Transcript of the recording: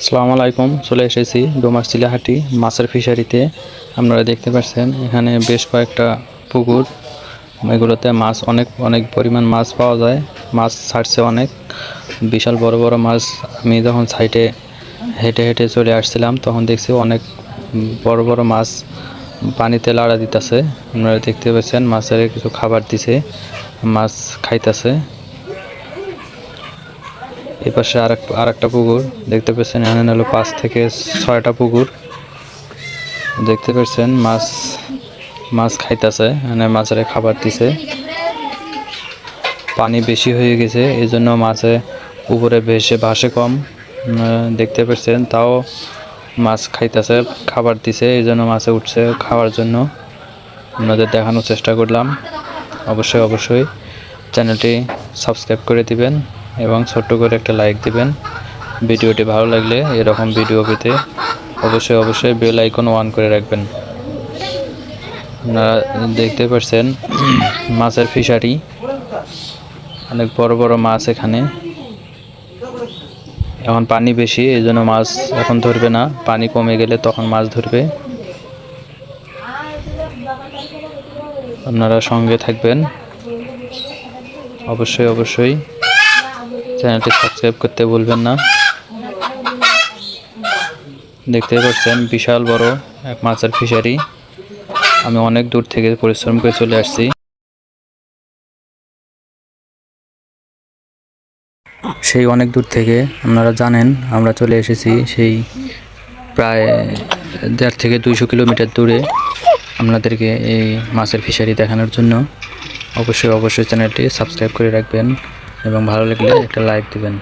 আসসালামু আলাইকুম, চলে এসেছি ডোমার চিলাহাটি মাছের ফিশারিতে। আপনারা দেখতে পাচ্ছেন, এখানে বেশ কয়েকটা পুকুর। এগুলোতে মাছ অনেক অনেক পরিমাণ মাছ পাওয়া যায়। মাছ ছাড়ছে অনেক। বিশাল বড় বড় মাছ আমি যখন সাইডে হেঁটে হেঁটে চলে আসছিলাম, তখন দেখছি অনেক বড় বড় মাছ পানিতে লাড়া দিতেছে। আপনারা দেখতে পাচ্ছেন, মাছের কিছু খাবার দিছে, মাছ খাইতেছে। এই পাশে আর একটা পুকুর, দেখতে পাচ্ছেন এখানে হলো পাঁচ থেকে ছয়টা পুকুর। দেখতে পাচ্ছেন মাছ মাছ খাইতেছে মানে মাছের খাবার দিছে। পানি বেশি হয়ে গেছে, এই জন্য মাছে উপরে ভেসে, ভাসে কম। দেখতে পাচ্ছেন তাও মাছ খাইতেছে, খাবার দিছে, এই জন্য মাছে উঠছে খাওয়ার জন্য। আপনাদের দেখানোর চেষ্টা করলাম। অবশ্যই অবশ্যই চ্যানেলটি সাবস্ক্রাইব করে দিবেন। এবং ছোট্ট করে একটা লাইক দিবেন। ভিডিওটি ভালো লাগলে এরকম ভিডিও পেতে অবশ্যই অবশ্যই বেল আইকন অন করে রাখবেন। আপনারা দেখতে পাচ্ছেন মাছের ফিশারি। অনেক বড় বড় মাছ এখানে। এখন পানি বেশি এই জন্য মাছ এখন ধরবে না। পানি কমে গেলে তখন মাছ ধরবে। আপনারা সঙ্গে থাকবেন। অবশ্যই অবশ্যই। চ্যানেলটি সাবস্ক্রাইব করতে ভুলবেন না। দেখতে পাচ্ছেন বিশাল বড় এক মাছের ফিশারি। আমি অনেক দূর থেকে পরিশ্রম করে চলে আসছি। সেই অনেক দূর থেকে আপনারা জানেন, আমরা চলে এসেছি সেই প্রায় দেড় থেকে দুইশো কিলোমিটার দূরে আপনাদেরকে এই মাছের ফিশারি দেখানোর জন্য। অবশ্যই অবশ্যই চ্যানেলটি সাবস্ক্রাইব করে রাখবেন। এবং ভালো লাগলে একটা লাইক দিবেন।